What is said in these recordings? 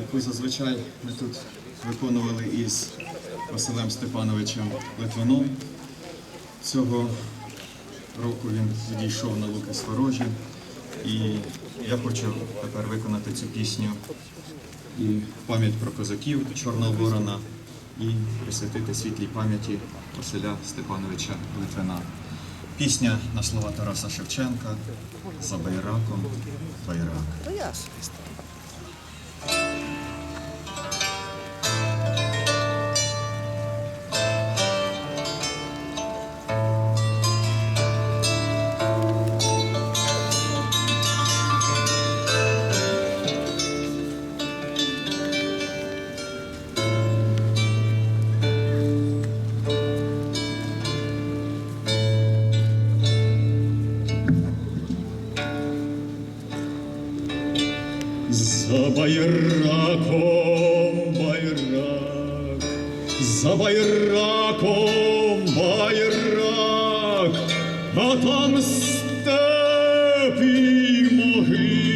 яку зазвичай ми тут виконували із Василем Степановичем Литвином. Цього року він відійшов на луки Сворожі. І я хочу тепер виконати цю пісню і пам'ять про козаків Чорного Ворона і присвятити світлій пам'яті Василя Степановича Литвина. Пісня на слова Тараса Шевченка за байраком байрак. Байраком байрак, за байраком байрак, а там степ і могила,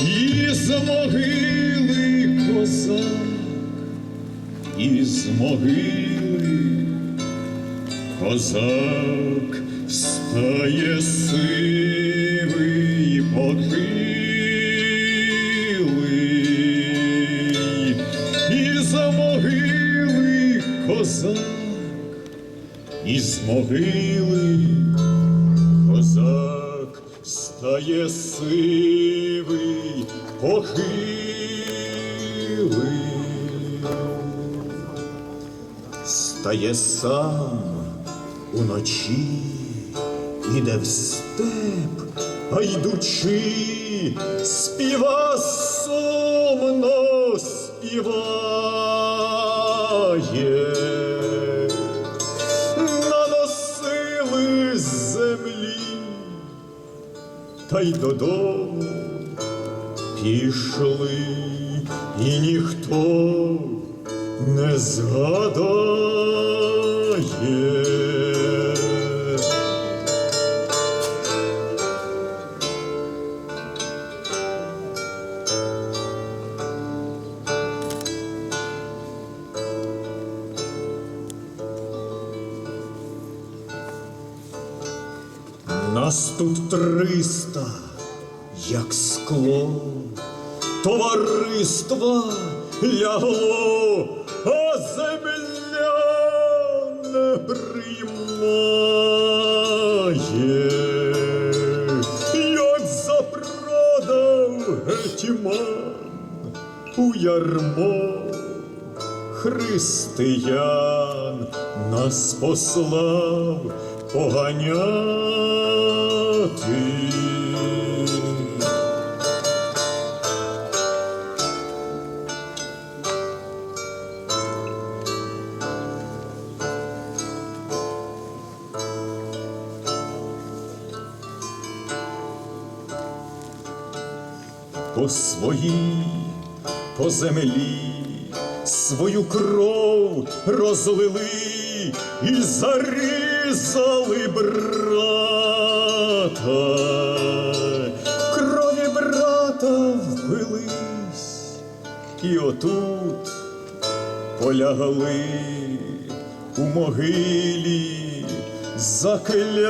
із могили козак, із могили Козак сивий похилий, із могили козак, із могили козак встає сивий похилий. Стає сам уночі, іде в степ, а йдучи, співа сумно співає. Наносили з землі, та й додому пішли, і ніхто не згадає. Нас тут триста, як скло, товариства лягло, а земля не приймає, як запродав гетьман у ярмо. Християн нас послав поганяти. по своїй, по землі свою кров розлили і зарізали брата, крові брата впились, і отут полягли у могилі закляті.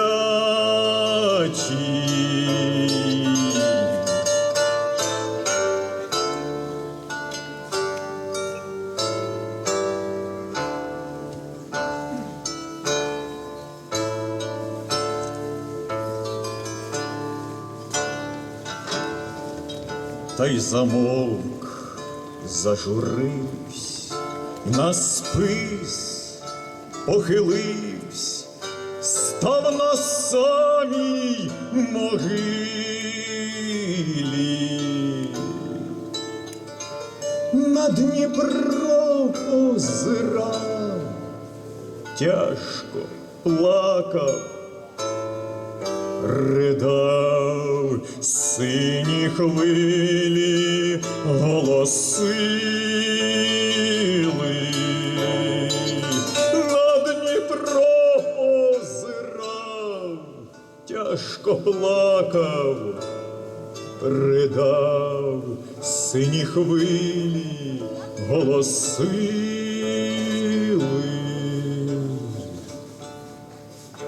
Та й замовк, зажуривсь, на спис похиливсь, став на самій могилі. На Дніпро озирав, тяжко плакав, ридав сині хвилі голосили. На Дніпро озирав, тяжко плакав, ридав сині хвилі голосили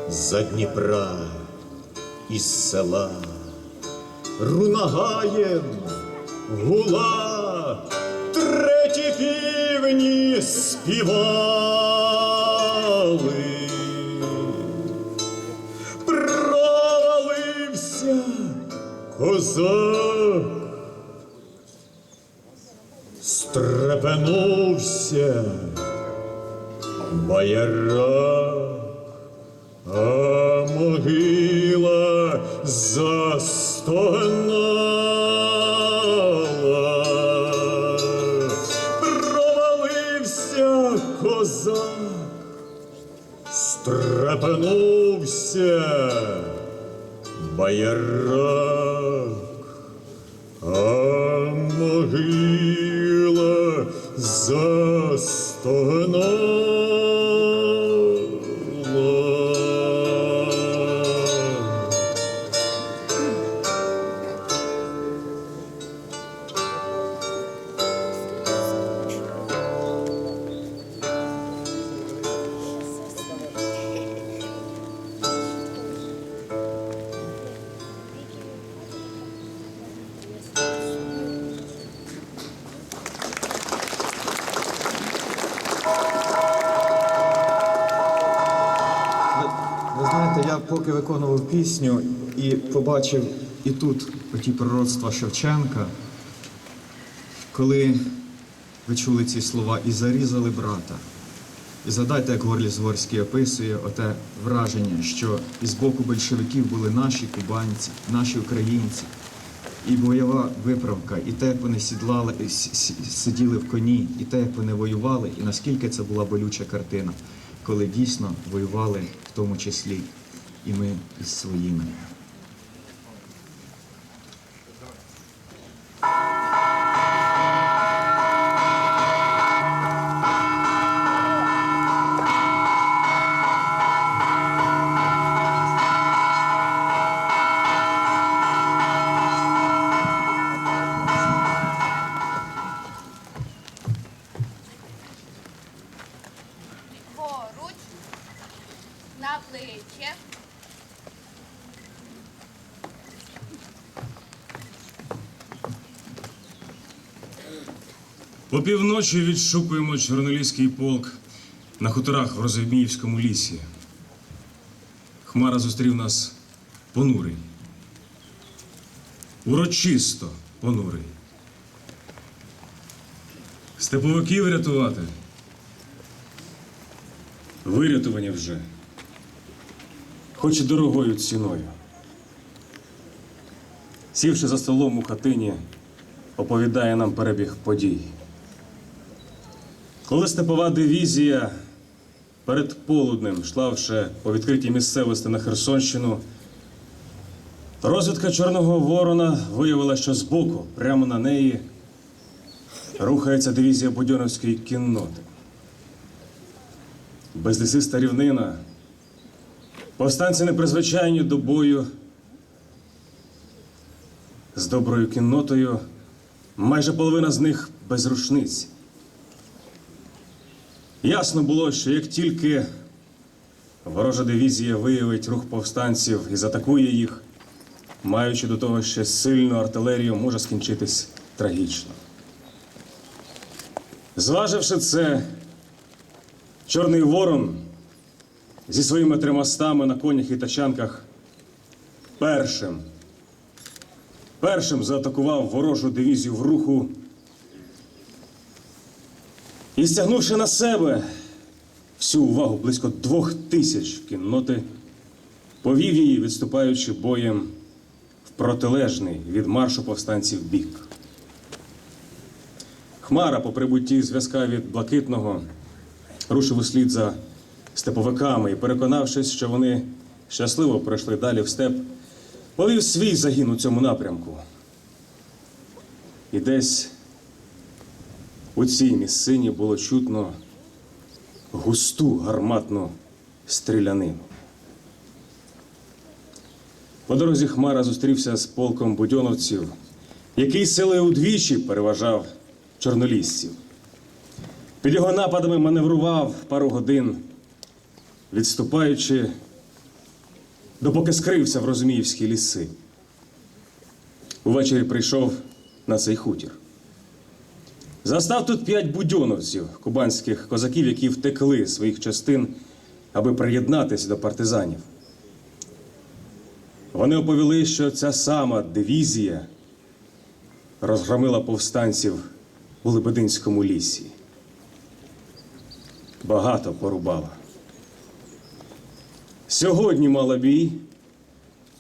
за Дніпра із села Рунагаєм гула, треті півні співали. Провалився козак, стрепенувся боярак. Боярак, пісню і побачив і тут оті пророцтва Шевченка, коли ви чули ці слова і зарізали брата. І згадайте, як Горліс Горський описує оте враження, що із боку большевиків були наші кубанці, наші українці, і бойова виправка, і те, як вони сідлали, сиділи в коні, і те, як вони воювали, і наскільки це була болюча картина, коли дійсно воювали в тому числі і ми із своїми. поруч, Опівночі відшукуємо Чорноліський полк на хуторах в Розуміївському лісі. Хмара зустрів нас понурий. Урочисто понурий. Степовиків рятувати. Вирятувані вже. Хоч і дорогою ціною. Сівши за столом у хатині, оповідає нам перебіг подій. Коли степова дивізія перед полуднем йшла вже по відкритій місцевості на Херсонщину, розвідка Чорного Ворона виявила, що збоку, прямо на неї, рухається дивізія Будьоновської кінноти. Безлісиста рівнина, повстанці непризвичайні до бою з доброю кіннотою, майже половина з них без рушниць. Ясно було, що як тільки ворожа дивізія виявить рух повстанців і затакує їх, маючи до того ще сильну артилерію, може скінчитись трагічно. Зваживши це, Чорний Ворон зі своїми тримастами на конях і тачанках першим, першим заатакував ворожу дивізію в руху і стягнувши на себе всю увагу близько двох тисяч кінноти, повів її, відступаючи боєм в протилежний від маршу повстанців бік. Хмара по прибутті зв'язка від Блакитного рушив услід за степовиками і, переконавшись, що вони щасливо пройшли далі в степ, повів свій загін у цьому напрямку. І десь у цій місцині було чутно густу гарматну стрілянину. По дорозі Хмара зустрівся з полком будьоновців який силою удвічі переважав чорнолісців. Під його нападами маневрував пару годин, відступаючи, допоки скрився в Розуміївські ліси. Увечері прийшов на цей хутір. Застав тут п'ять будьоновців, кубанських козаків, які втекли своїх частин, аби приєднатися до партизанів. Вони оповіли, що ця сама дивізія розгромила повстанців у Лебединському лісі. Багато порубала. Сьогодні мала бій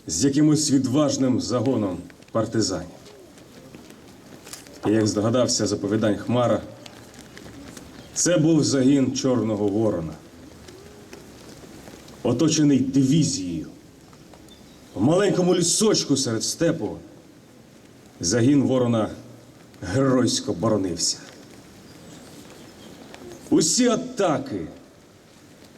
з якимось відважним загоном партизанів. І як здогадався заповідань Хмара, це був загін Чорного Ворона, оточений дивізією. В маленькому лісочку серед степу загін ворона геройсько боронився. Усі атаки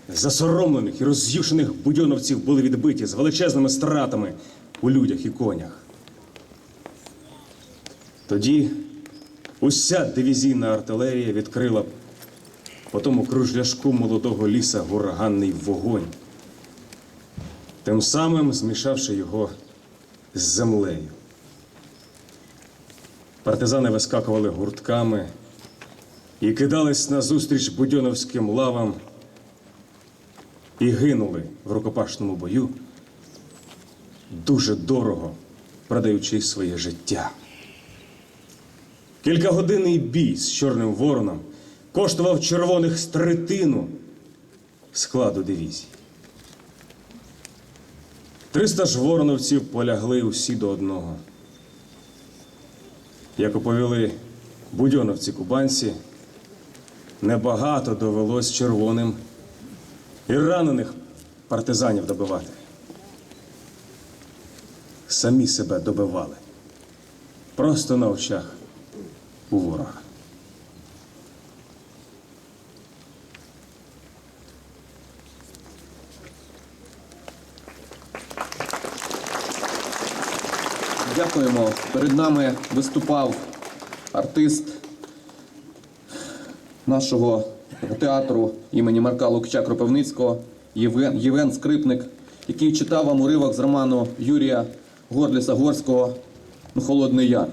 засоромлених і роз'юшених будьоновців були відбиті з величезними стратами у людях і конях. Тоді уся дивізійна артилерія відкрила по тому кружляшку молодого ліса ураганний вогонь, тим самим змішавши його з землею. Партизани вискакували гуртками і кидались назустріч будьоновським лавам і гинули в рукопашному бою, дуже дорого продаючи своє життя. Кількагодинний бій з Чорним Вороном коштував червоних третину складу дивізії. Триста ж вороновців полягли усі до одного. Як оповіли будьоновці кубанці, небагато довелось червоним і ранених партизанів добивати. Самі себе добивали. Просто на очах у ворога. Дякуємо. Перед нами виступав артист нашого театру імені Марка Лукича Кропивницького Євген, Євген Скрипник, який читав вам уривок з роману Юрія Горліса Горського «Ну, Холодний Яр.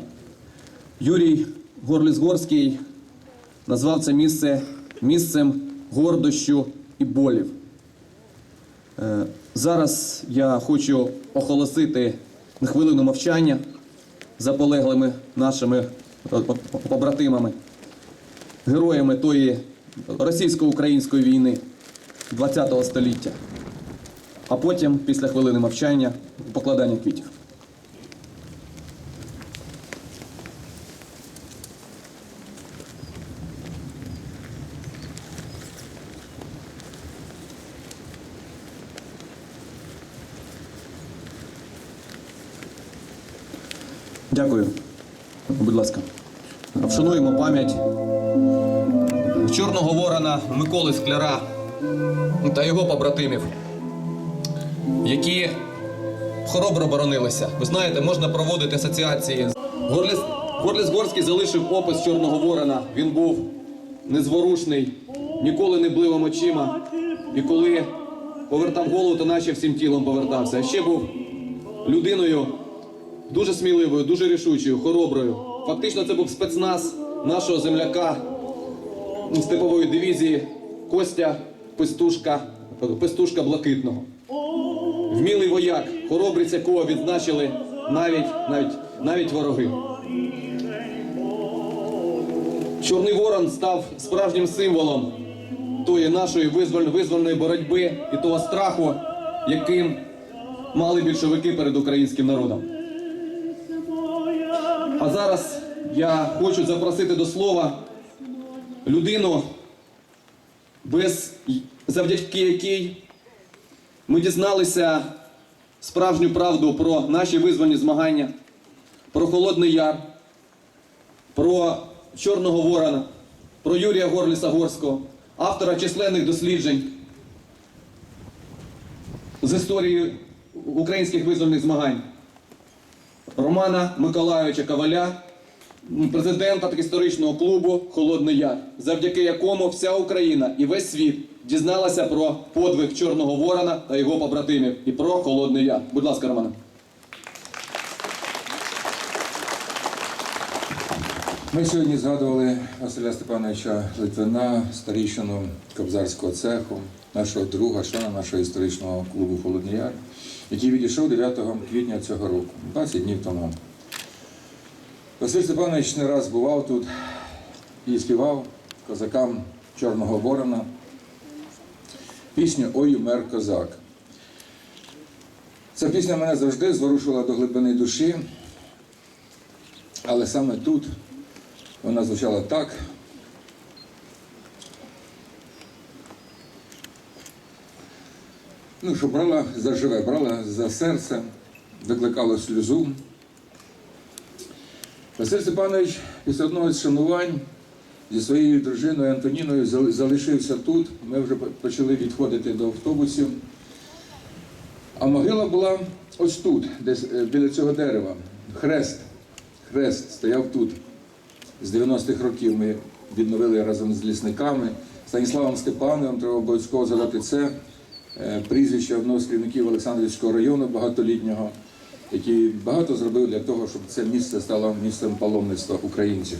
Юрій Горліс Горський назвав це місце місцем гордощу і болів. Е, Зараз я хочу оголосити на хвилину мовчання за полеглими нашими побратимами, героями тої російсько-української війни ХХ століття. А потім, після хвилини мовчання, покладання квітів. Дякую. Будь ласка. Вшануємо пам'ять Чорного Ворона Миколи Скляра та його побратимів, які хоробро боронилися. Ви знаєте, можна проводити асоціації. Горліс, Горліс Горський залишив опис Чорного Ворона. Він був незворушний, ніколи не бливом очима. І коли повертав голову, то наче всім тілом повертався. А ще був людиною дуже сміливою, дуже рішучою, хороброю. Фактично, це був спецназ нашого земляка степової дивізії Костя Пестушка, Пестушка Блакитного. Вмілий вояк, хоробрець якого відзначили навіть, навіть, навіть вороги. Чорний ворон став справжнім символом тої нашої визволь- визвольної боротьби і того страху, яким мали більшовики перед українським народом. Зараз я хочу запросити до слова людину, без завдяки якій ми дізналися справжню правду про наші визвольні змагання, про Холодний Яр, про Чорного Ворона, про Юрія Горліса Горського, автора численних досліджень з історії українських визвольних змагань. Романа Миколайовича Коваля, президента історичного клубу Холодний Яр, завдяки якому вся Україна і весь світ дізналася про подвиг Чорного Ворона та його побратимів і про Холодний Яр. Будь ласка, Романе. Ми сьогодні згадували Василя Степановича Литвина, старішину Кобзарського цеху, нашого друга, члена нашого історичного клубу Холодний Яр, який відійшов 9 квітня цього року, 20 днів тому. Василь Степанович не раз бував тут і співав козакам Чорного Ворона пісню Ой, умер козак. Ця пісня мене завжди зворушувала до глибини душі, але саме тут вона звучала так. Ну, що брала за живе, брала за серце, викликала сльозу. Василь Степанович після одного з шанувань зі своєю дружиною Антоніною залишився тут. Ми вже почали відходити до автобусів. А могила була ось тут, десь е, біля цього дерева. Хрест. Хрест стояв тут. З 90-х років ми відновили разом з лісниками. Станіславом Степановим, треба обов'язково згадати це. Е, Прізвище одного з керівників Олександрівського району багатолітнього, який багато зробив для того, щоб це місце стало місцем паломництва українців.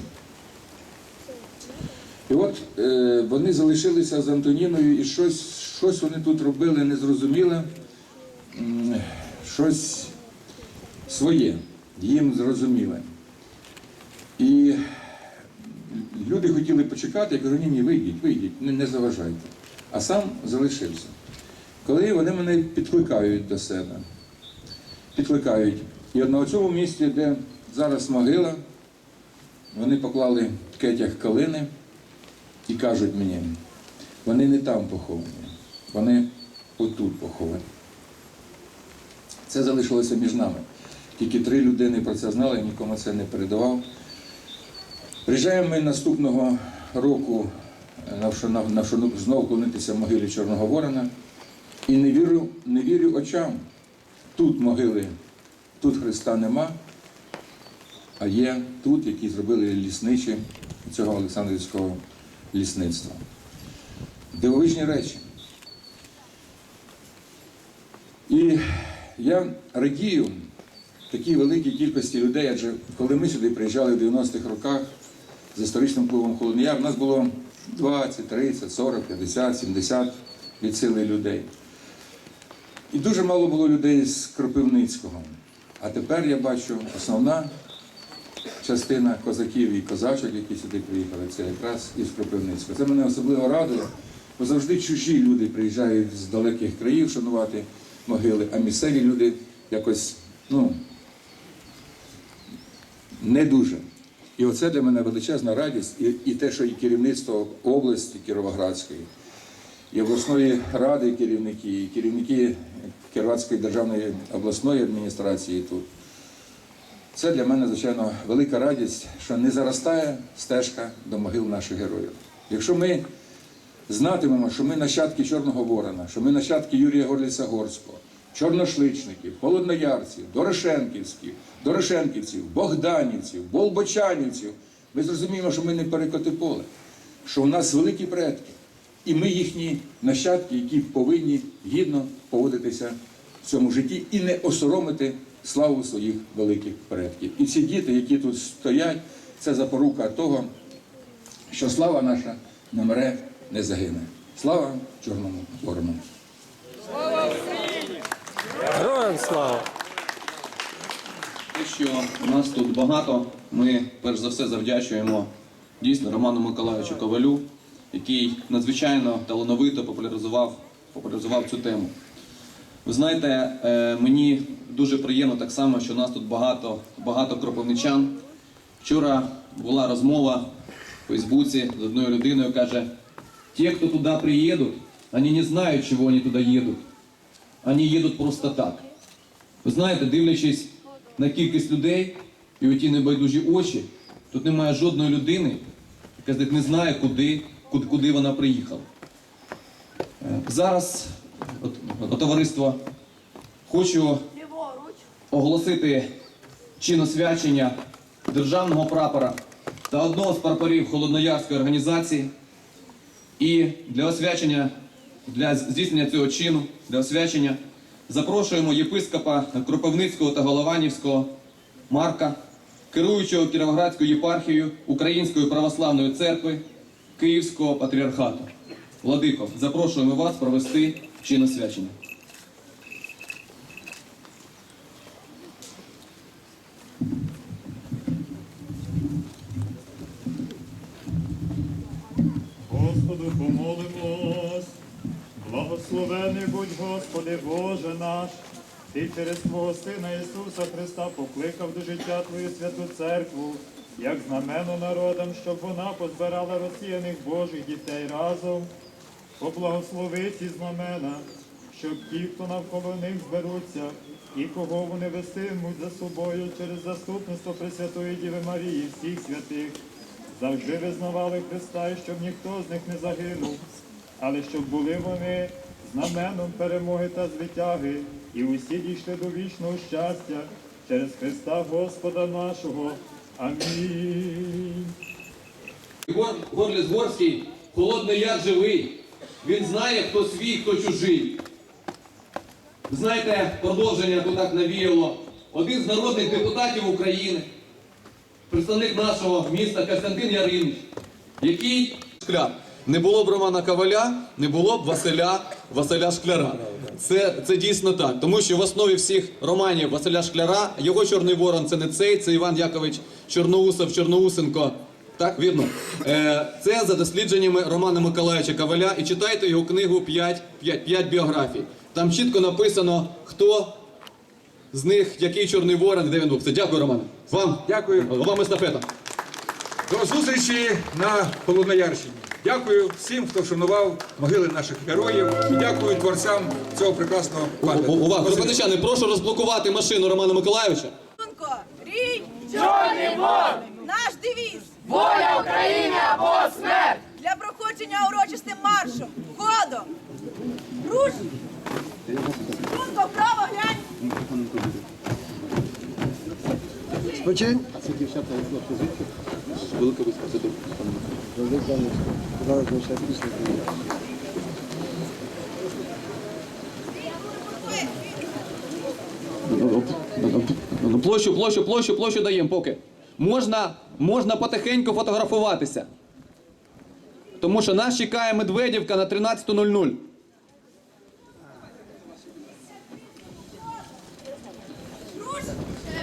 І от е, вони залишилися з Антоніною, і щось, щось вони тут робили незрозуміле, щось своє, їм зрозуміле. І люди хотіли почекати, я кажу, ні, ні, вийдіть, вийдіть, не заважайте. А сам залишився. Коли вони мене підкликають до себе, підкликають. І от на цьому місці, де зараз могила, вони поклали кетях калини і кажуть мені, вони не там поховані, вони отут поховані. Це залишилося між нами. Тільки три людини про це знали, я нікому це не передавав. Приїжджаємо ми наступного року на вшана- на знову клонитися в могилі Чорного Ворона. І не вірю, не вірю очам. Тут могили, тут Христа нема, а є тут, які зробили лісничі цього Олександрівського лісництва. Дивовижні речі. І я радію такій великій кількості людей, адже коли ми сюди приїжджали в 90-х роках з історичним клубом Холодний у нас було 20, 30, 40, 50, 70 від сили людей. І дуже мало було людей з Кропивницького. А тепер я бачу основна частина козаків і козачок, які сюди приїхали, це якраз із Кропивницького. Це мене особливо радує, бо завжди чужі люди приїжджають з далеких країв шанувати могили, а місцеві люди якось, ну, не дуже. І оце для мене величезна радість, і, і те, що і керівництво області Кіровоградської, і обласної ради керівники, і керівники Кіровоградської державної обласної адміністрації тут. Це для мене, звичайно, велика радість, що не заростає стежка до могил наших героїв. Якщо ми знатимемо, що ми нащадки Чорного Ворона, що ми нащадки Юрія Горліца Горського, чорношличників, холодноярців, дорошенківських, дорошенківців, богданівців, болбочанівців, ми зрозуміємо, що ми не перекоти поле, що у нас великі предки, і ми їхні нащадки, які повинні гідно поводитися в цьому житті і не осоромити славу своїх великих предків. І ці діти, які тут стоять, це запорука того, що слава наша не мре, не загине. Слава Чорному Ворону! Героям слава! Те, що нас тут багато, ми перш за все завдячуємо дійсно Роману Миколайовичу Ковалю, який надзвичайно талановито популяризував, популяризував цю тему. Ви знаєте, е, мені дуже приємно так само, що у нас тут багато, багато кропивничан. Вчора була розмова в Фейсбуці з одною людиною, каже, ті, хто туди приїдуть, вони не знають, чого вони туди їдуть. Вони їдуть просто так. Ви знаєте, дивлячись на кількість людей і оті небайдужі очі, тут немає жодної людини, яка не знає, куди, куди, вона приїхала. Е, Зараз, товариство, хочу оголосити чин освячення державного прапора та одного з прапорів холодноярської організації. І для освячення, для здійснення цього чину, для освячення запрошуємо єпископа Кропивницького та Голованівського Марка, керуючого Кіровоградською єпархією Української православної церкви Київського патріархату. Владико, запрошуємо вас провести чин освячення. Господу помолимось. Благословений будь Господи Боже наш, Ти через Твого Сина Ісуса Христа покликав до життя Твою святу церкву, як знамено народам, щоб вона позбирала розсіяних Божих дітей разом. Поблагослови ці знамена, щоб ті, хто навколо них зберуться, і кого вони вестимуть за собою через заступництво Пресвятої Діви Марії, всіх святих, завжди визнавали Христа, і щоб ніхто з них не загинув, але щоб були вони знаменом перемоги та звитяги, і усі дійшли до вічного щастя через Христа Господа нашого. Амінь. Гор, Горліс Горський, холодний яр живий. Він знає, хто свій, хто чужий. Знаєте, продовження тут так навіяло. Один з народних депутатів України, представник нашого міста Костянтин Яринич, який Шкляр. Не було б Романа Коваля, не було б Василя Василя Шкляра. Це, це дійсно так, тому що в основі всіх романів Василя Шкляра його Чорний Ворон це не цей, це Іван Якович Чорноусов, Чорноусенко. Так, вірно. Е, це за дослідженнями Романа Миколаївича Коваля і читайте його книгу 5, 5, 5 біографій. Там чітко написано, хто з них, який Чорний Ворон, де він був. Це дякую, Романе. Вам, Дякую. вам естафета. До зустрічі на Холодноярщині. Дякую всім, хто вшанував могили наших героїв. І дякую творцям цього прекрасного пам'ятника. Увага, громадяни, прошу розблокувати машину Романа Миколаївича. Рій, чорний вон! Наш девіз! Воля України або смерть! Для проходження урочистим маршем, ходом! Руш! Рунко, вправо глянь! Площу, площу, площу, площу даємо поки. Можна, можна потихеньку фотографуватися. Тому що нас чекає Медведівка на 13.00.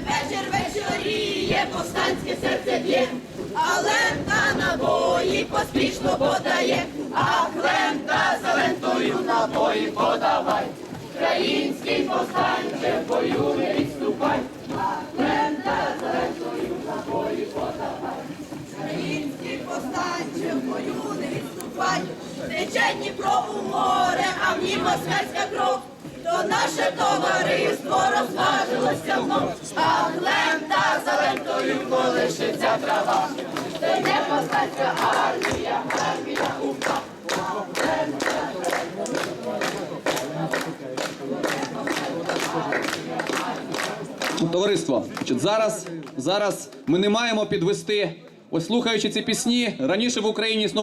Вечір вечоріє, повстанське серце б'є, а лента набої поспішно подає, а лента за лентою набої подавай. Український повстанче бою не відступай, а лента за лентою набої подавай. Український повстанче в бою не відступай, тече Дніпро у море, а в нім москальська кров. То наше товариство розважилося знов, а лента за лентою колишиться трава. Це не повстанська армія, армія упа. Товариство, зараз, зараз ми не маємо підвести, ось слухаючи ці пісні, раніше в Україні існувало